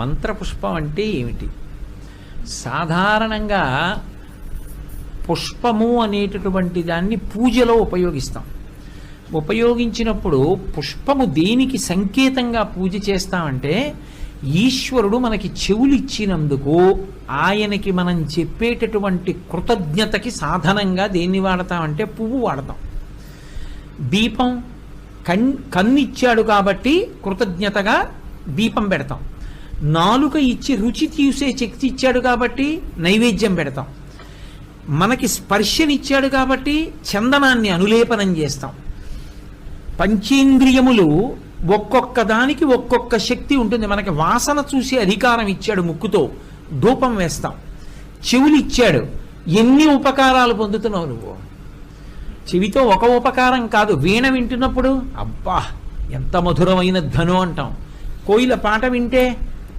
మంత్రపుష్పం అంటే ఏమిటి? సాధారణంగా పుష్పము అనేటటువంటి దాన్ని పూజలో ఉపయోగిస్తాం. ఉపయోగించినప్పుడు పుష్పము దేనికి సంకేతంగా పూజ చేస్తామంటే ఈశ్వరుడు మనకి చెవులు ఇచ్చినందుకు ఆయనకి మనం చెప్పేటటువంటి కృతజ్ఞతకి సాధనంగా దేన్ని వాడతామంటే పువ్వు వాడతాం. దీపం కన్ కన్నిచ్చాడు కాబట్టి కృతజ్ఞతగా దీపం పెడతాం. నాలుక ఇచ్చి రుచి తీసే శక్తి ఇచ్చాడు కాబట్టి నైవేద్యం పెడతాం. మనకి స్పర్శనిచ్చాడు కాబట్టి చందనాన్ని అనులేపనం చేస్తాం. పంచేంద్రియములు ఒక్కొక్క దానికి ఒక్కొక్క శక్తి ఉంటుంది. మనకి వాసన చూసే అధికారం ఇచ్చాడు ముక్కుతో. ధూపం వేస్తాం. చెవులు ఇచ్చాడు ఎన్ని ఉపకారాలు పొందుతున్నావు నువ్వు? చెవితో ఒక ఉపకారం కాదు. వీణ వింటున్నప్పుడు అబ్బా ఎంత మధురమైన ధను అంటాం. కోయిల పాట వింటే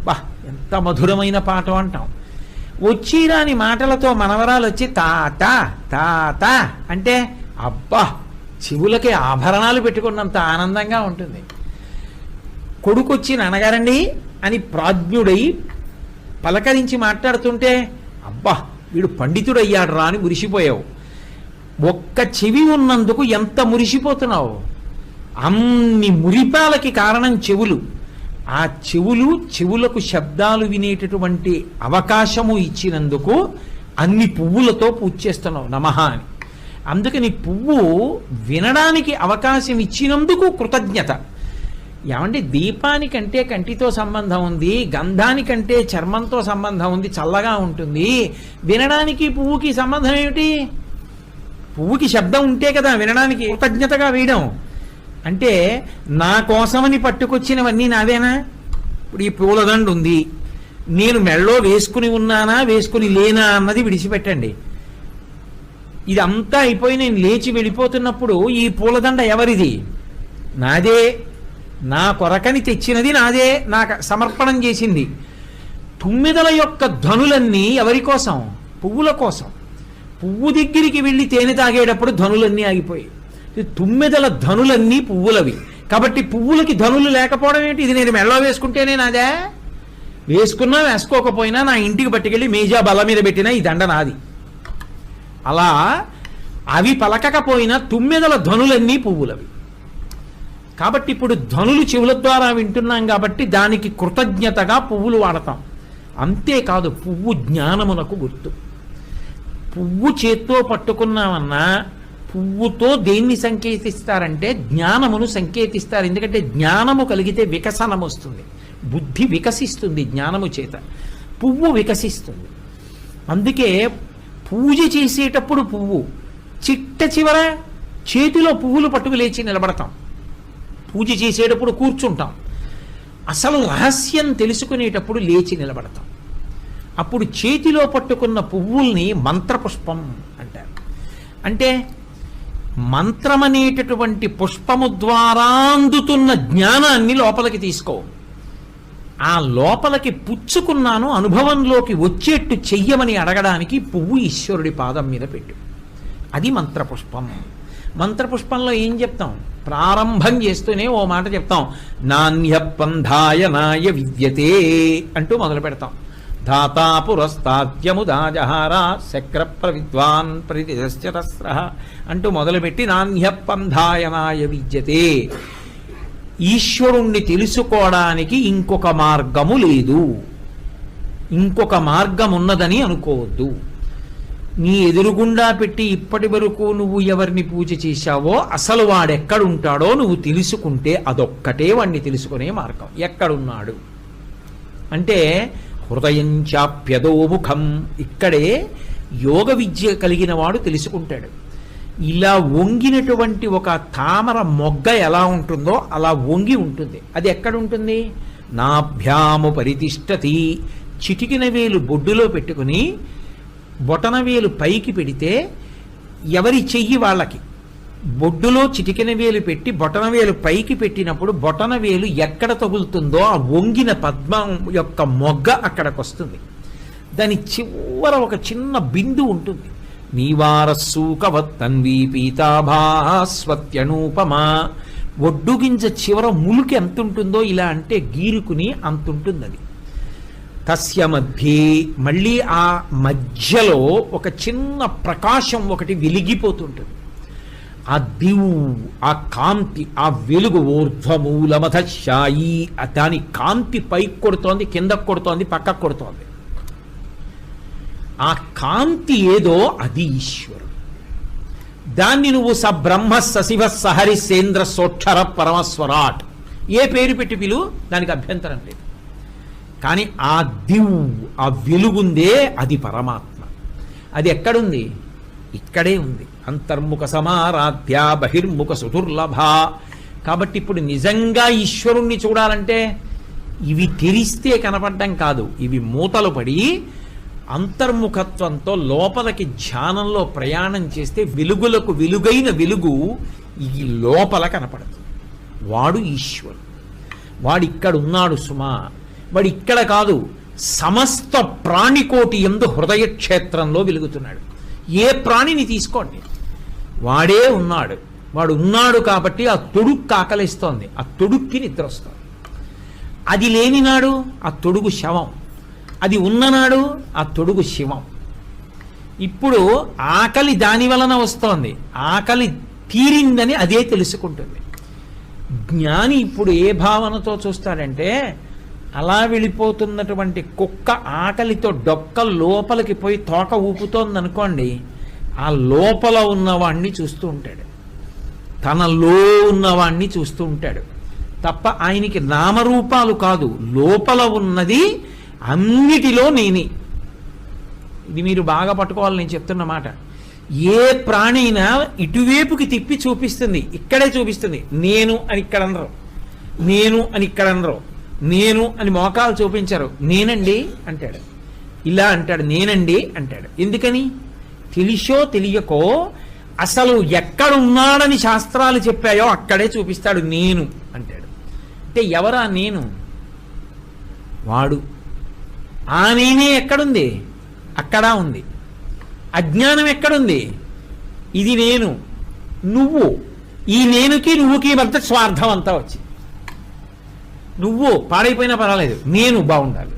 అబ్బా ఎంత మధురమైన పాట అంటాం. వచ్చిరాని మాటలతో మనవరాలు వచ్చి తాత తాత అంటే అబ్బా చెవులకి ఆభరణాలు పెట్టుకున్నంత ఆనందంగా ఉంటుంది. కొడుకు వచ్చి నాన్నగారండి అని ప్రాజ్ఞుడై పలకరించి మాట్లాడుతుంటే అబ్బా వీడు పండితుడయ్యాడు రా అని మురిసిపోయావు. ఒక్క చెవి ఉన్నందుకు ఎంత మురిసిపోతున్నావు? అన్ని మురిపాలకి కారణం చెవులు. ఆ చెవులు చెవులకు శబ్దాలు వినేటటువంటి అవకాశము ఇచ్చినందుకు అన్ని పువ్వులతో పూజ చేస్తున్నావు నమః అని. అందుకని పువ్వు వినడానికి అవకాశం ఇచ్చినందుకు కృతజ్ఞత. ఏమంటే దీపానికంటే కంటితో సంబంధం ఉంది గంధానికంటే చర్మంతో సంబంధం ఉంది చల్లగా ఉంటుంది. వినడానికి పువ్వుకి సంబంధం ఏమిటి? పువ్వుకి శబ్దం ఉంటే కదా వినడానికి కృతజ్ఞతగా వేయడం. అంటే నా కోసమని పట్టుకొచ్చినవన్నీ నావేనా? ఇప్పుడు ఈ పూలదండ ఉంది నేను మెళ్ళో వేసుకుని ఉన్నానా వేసుకుని లేనా అన్నది విడిచిపెట్టండి. ఇదంతా అయిపోయి నేను లేచి వెళ్ళిపోతున్నప్పుడు ఈ పూలదండ ఎవరిది? నాదే. నా కొరకని తెచ్చినది నాదే. నాకు సమర్పణం చేసింది. తుమ్మిదల యొక్క ధనులన్నీ ఎవరి కోసం? పువ్వుల కోసం. పువ్వు దగ్గరికి వెళ్ళి తేనె తాగేటప్పుడు ధనులన్నీ ఆగిపోయాయి. తుమ్మెదల ధనులన్నీ పువ్వులవి. కాబట్టి పువ్వులకి ధనులు లేకపోవడం ఏంటి? ఇది నేను మెళ్ళ వేసుకుంటేనే నాదే వేసుకున్నా వేసుకోకపోయినా నా ఇంటికి పట్టుకెళ్ళి మేజా బల మీద పెట్టినా ఈ దండ నాది. అలా అవి పలకకపోయినా తుమ్మెదల ధనులన్నీ పువ్వులవి. కాబట్టి ఇప్పుడు ధనులు చెవుల ద్వారా వింటున్నాం కాబట్టి దానికి కృతజ్ఞతగా పువ్వులు వాడతాం. అంతేకాదు పువ్వు జ్ఞానమునకు గుర్తు. పువ్వు చేత్తో పట్టుకున్నామన్నా పువ్వుతో దేన్ని సంకేతిస్తారంటే జ్ఞానమును సంకేతిస్తారు. ఎందుకంటే జ్ఞానము కలిగితే వికసనం వస్తుంది. బుద్ధి వికసిస్తుంది జ్ఞానము చేత. పువ్వు వికసిస్తుంది. అందుకే పూజ చేసేటప్పుడు పువ్వు చిట్ట చివర చేతిలో పువ్వులు పట్టుకు లేచి నిలబడతాం. పూజ చేసేటప్పుడు కూర్చుంటాం. అసలు రహస్యం తెలుసుకునేటప్పుడు లేచి నిలబడతాం. అప్పుడు చేతిలో పట్టుకున్న పువ్వుల్ని మంత్రపుష్పం అంటారు. అంటే మంత్రమనేటటువంటి పుష్పము ద్వారా అందుతున్న జ్ఞానాన్ని లోపలికి తీసుకో. ఆ లోపలికి పుచ్చుకున్నాను అనుభవంలోకి వచ్చేట్టు చెయ్యమని అడగడానికి పువ్వు ఈశ్వరుడి పాదం మీద పెట్టు. అది మంత్రపుష్పం. మంత్రపుష్పంలో ఏం చెప్తాం? ప్రారంభం చేస్తూనే ఓ మాట చెప్తాం. నాణ్య పంధాయ నాయ విద్యతే అంటూ మొదలు పెడతాం ధాతా పురస్తాద్యముదాజహార శక్ర ప్రవిద్వాన్ ప్రతిశ్చరస్ర అంటూ మొదలుపెట్టి నాణ్యపంధాయనాయ విద్యతే. ఈశ్వరుణ్ణి తెలుసుకోవడానికి ఇంకొక మార్గము లేదు. ఇంకొక మార్గం ఉన్నదని అనుకోవద్దు. నీ ఎదురుగుండా పెట్టి ఇప్పటి వరకు నువ్వు ఎవరిని పూజ చేశావో అసలు వాడెక్కడుంటాడో నువ్వు తెలుసుకుంటే అదొక్కటే వాడిని తెలుసుకునే మార్గం. ఎక్కడున్నాడు? అంటే హృదయం చాప్యదోముఖం ఇక్కడే యోగ విద్య కలిగిన వాడు తెలుసుకుంటాడు. ఇలా వంగినటువంటి ఒక తామర మొగ్గ ఎలా ఉంటుందో అలా వంగి ఉంటుంది. అది ఎక్కడ ఉంటుంది నాభ్యాము పరితిష్టతి. చిటికిన వేలు బొడ్డులో పెట్టుకుని బొటన వేలు పైకి పెడితే ఎవరి చెయ్యి వాళ్ళకి? బొడ్డులో చిటికెన వేలు పెట్టి బొటన వేలు పైకి పెట్టినప్పుడు బొటన వేలు ఎక్కడ తగులుతుందో ఆ వంగిన పద్మం యొక్క మొగ్గ అక్కడికి వస్తుంది దాని చివర ఒక చిన్న బిందు ఉంటుంది. నీవారస్సూకవత్తన్వీ పీతాభాస్వత్యనూపమా. ఒడ్డు గింజ చివర ములుకి ఎంత ఉంటుందో ఇలా అంటే గీరుకుని అంతుంటుంది అది తస్య మధ్యే మళ్ళీ ఆ మధ్యలో ఒక చిన్న ప్రకాశం ఒకటి వెలిగిపోతుంటుంది. ఆ దివు ఆ కాంతి ఆ వెలుగు ఊర్ధ్వమూలమథశాయి శాయి దాని కాంతి పైకి కొడుతోంది కిందకు కొడుతోంది పక్కకు కొడుతోంది. ఆ కాంతి ఏదో అది ఈశ్వరుడు. దాన్ని నువ్వు స బ్రహ్మ సశివ సహరి సేంద్ర సోక్షర పరమస్వరాట్. ఏ పేరు పెట్టి పిలువు దానికి అభ్యంతరం లేదు. కానీ ఆ దివ్ ఆ వెలుగుందే అది పరమాత్మ. అది ఎక్కడుంది? ఇక్కడే ఉంది. అంతర్ముఖ సమారాధ్య బహిర్ముఖ సుదుర్లభ కాబట్టి ఇప్పుడు నిజంగా ఈశ్వరుణ్ణి చూడాలంటే ఇవి తెరిస్తే కనపడడం కాదు. ఇవి మూతలు పడి అంతర్ముఖత్వంతో లోపలికి ధ్యానంలో ప్రయాణం చేస్తే వెలుగులకు వెలుగైన వెలుగు ఈ లోపల కనపడదు. వాడు ఈశ్వరుడు. వాడు ఇక్కడ ఉన్నాడు సుమా. వాడు ఇక్కడ కాదు సమస్త ప్రాణికోటి ఎందు హృదయ క్షేత్రంలో వెలుగుతున్నాడు. ఏ ప్రాణిని తీసుకోండి. వాడే ఉన్నాడు. వాడు ఉన్నాడు కాబట్టి ఆ తొడుక్కు ఆకలిస్తోంది ఆ తొడుక్కి నిద్ర వస్తుంది. అది లేనినాడు ఆ తొడుగు శవం. అది ఉన్ననాడు ఆ తొడుగు శివం. ఇప్పుడు ఆకలి దాని వలన వస్తోంది. ఆకలి తీరిందని అదే తెలుసుకుంటుంది. జ్ఞాని ఇప్పుడు ఏ భావనతో చూస్తాడంటే అలా వెళ్ళిపోతున్నటువంటి కుక్క ఆకలితో డొక్క లోపలికి పోయి తోక ఊపుతోందనుకోండి ఆ లోపల ఉన్నవాణ్ణి చూస్తూ ఉంటాడు. తనలో ఉన్నవాణ్ణి చూస్తూ ఉంటాడు. తప్ప ఆయనకి నామరూపాలు కాదు. లోపల ఉన్నది అన్నిటిలో నేనే. ఇది మీరు బాగా పట్టుకోవాలి నేను చెప్తున్న మాట. ఏ ప్రాణైనా ఇటువైపుకి తిప్పి చూపిస్తుంది. ఇక్కడే చూపిస్తుంది. నేను అని ఇక్కడ అనరు. నేను అని ఇక్కడ అనరు. నేను అని మోకాలు చూపించరు. నేనండి అంటాడు. ఇలా అంటాడు. నేనండి అంటాడు. ఎందుకని? తెలిసో తెలియకో అసలు ఎక్కడ ఉన్నాడని శాస్త్రాలు చెప్పాయో అక్కడే చూపిస్తాడు నేను అంటాడు. అంటే ఎవరా నేను? వాడు. ఆ నేనే ఎక్కడుంది? అక్కడ ఉంది. అజ్ఞానం ఎక్కడుంది? ఇది నేను. నువ్వు. ఈ నేనుకి నువ్వుకి మధ్య స్వార్థం అంతా వచ్చింది. నువ్వు పాడైపోయినా పర్వాలేదు. నేను బాగుండాలి.